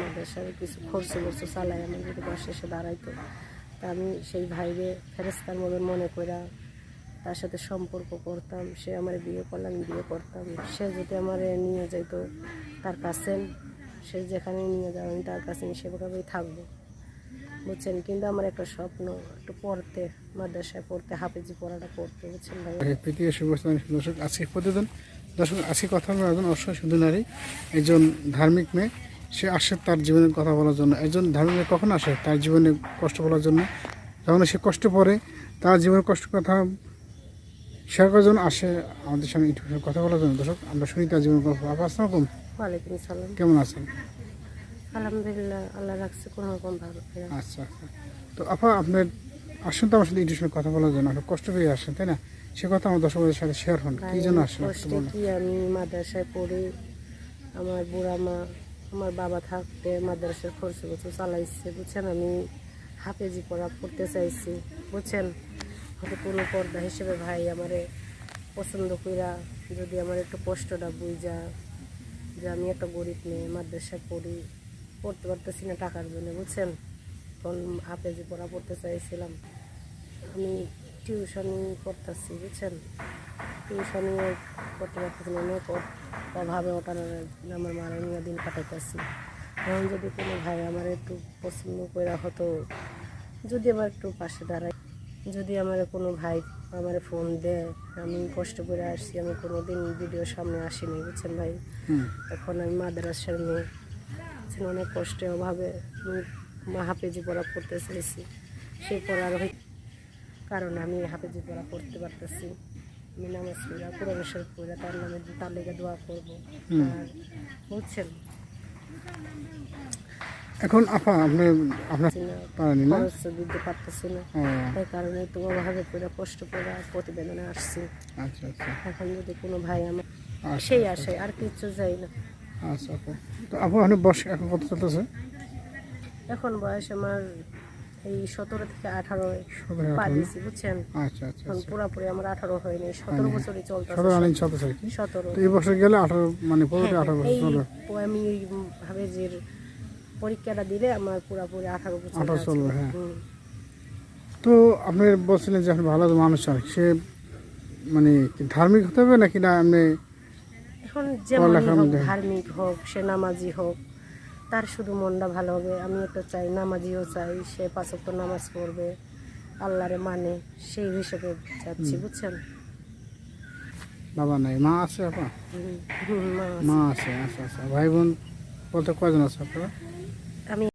মাদ্রাসায় কিছু খরচ বর্চ চালাই আমার যদি পাশে এসে দাঁড়াইতো। তা আমি সেই ভাইরে ফেরেস্তার মতন মনে করা তার সাথে সম্পর্ক করতাম, সে আমার বিয়ে করলে আমি বিয়ে করতাম। সে যদি আমার নিয়ে যেত তার কাছে, সে যেখানে নিয়ে যাবে আমি তার কাছে আমি সেভাবেই থাকব। বুঝছেন? কিন্তু আমার একটা স্বপ্ন, একটু পড়তে, মাদ্রাসায় পড়তে, হাফেজি পড়াটা পড়তে বুঝছেন ভাই? দর্শক আজকে প্রতিদিন দর্শক আজকে কথা বলার একজন অসহায় শুধু নারী, একজন ধার্মিক মেয়ে। সে আসে তার জীবনের কথা বলার জন্য। একজন ধার্মিক কখন আসে তার জীবনে কষ্ট বলার জন্য? যখন সে কষ্ট পড়ে তার জীবনের কষ্ট কথা শেয়ার করার জন্য আসে আমাদের সঙ্গে একটু কথা বলার জন্য। দর্শক আমরা শুনি তার জীবনের গল্প। আপা আসসালাম ওয়ালাইকুম সালাম কেমন আছেন? আলহামদুলিল্লাহ আল্লাহ রাখছে কোনো রকম ভালো আচ্ছা আচ্ছা। তো আপা আপনার আসুন তো আমার সাথে সময় কথা বলার জন্য। আপনার কষ্ট পেয়ে আসেন তাই না? সে কথা আমার দর্শকদের সাথে শেয়ার হন। কি জন্য আসেন? আমি মাদ্রাসায় পড়ি আমার বুড়া মা আমার বাবা থাকতে মাদ্রাসার খরচ বছর চালাইছে, বুঝছেন? আমি হাফেজি পড়া পড়তে চাইছি, বুঝছেন? হয়তো কোনো পর্দা হিসেবে ভাই আমারে পছন্দ কইরা যদি আমার একটু কষ্টটা বুঝা যে আমি একটা গরিব মেয়ে, মাদ্রাসায় পড়ি, পড়তে পারতেছি না টাকার জন্য, বুঝছেন? তখন হাফেজি পড়া পড়তে চাইছিলাম। আমি টিউশন করতেছি, বুঝছেন? টিউশনি করতে পারতেছি না অনেক অভাবে ওঠানোর আমার মারা নিয়ে দিন কাটাইতেছি। এখন যদি কোনো ভাই আমার একটু পছন্দ করে হতো যদি আমার একটু পাশে দাঁড়ায় যদি আমার কোনো ভাই আমার ফোন দেয় আমি কষ্ট করে আসছি আমি কোনো দিন ভিডিওর সামনে আসিনি বুঝছেন ভাই? এখন আমি মাদ্রাসার মেয়ে বুঝছেন? অনেক কষ্টে অভাবে আমি হাফেজি পড়া পড়তে চাইছি। সে পড়ার কারণ আমি হাফেজি পড়া পড়তে পারতেছি। আমি নামাজ পড়া কোরআন শরীফ পড়া তার নামে তার লেগে দোয়া করব। আর বুঝছেন এখন আপা আপনি আপনার পারেনি না। দিতে পারতেছি না। তাই কারণে তো অভাবে পড়া কষ্ট করে প্রতিবেদনে আসছি। আচ্ছা আচ্ছা। এখন যদি কোনো ভাই আমার আচ্ছা সেই আসে আর কিচ্ছু যাই না। আচ্ছা আপু। তো আপু আপনি বয়স এখন কত চলতেছে? এখন বয়স আমার এই সতেরো থেকে আঠারো পা দিয়েছি বুঝছেন? আচ্ছা আচ্ছা আচ্ছা। পুরাপুরি আমার আঠারো হয়নি সতেরো বছরই চলতেছে সতেরো এই বছর গেলে আঠারো মানে হ্যাঁ, আমি ওই ভাবে যে পরীক্ষাটা দিলে আমার পুরাপুরি আঠারো বছর আঠারো চলবে হ্যাঁ। তো আপনি বলছিলেন যে আপনি ভালো মানুষ আর সে মানে ধার্মিক হতে হবে নাকি না আপনি এখন যেমন। ধার্মিক হোক সে নামাজি হোক তার শুধু মনটা ভালো হবে আমি তো চাই নামাজিও চাই সে পাঁচক্ত নামাজ পড়বে আল্লাহরে মানে সেই হিসেবে যাচ্ছি বুঝছেন? বাবা নাই মা আছে আপা। মা আছে। আচ্ছা আচ্ছা ভাই বোন বলতে কজন আছে আপনারা? আমি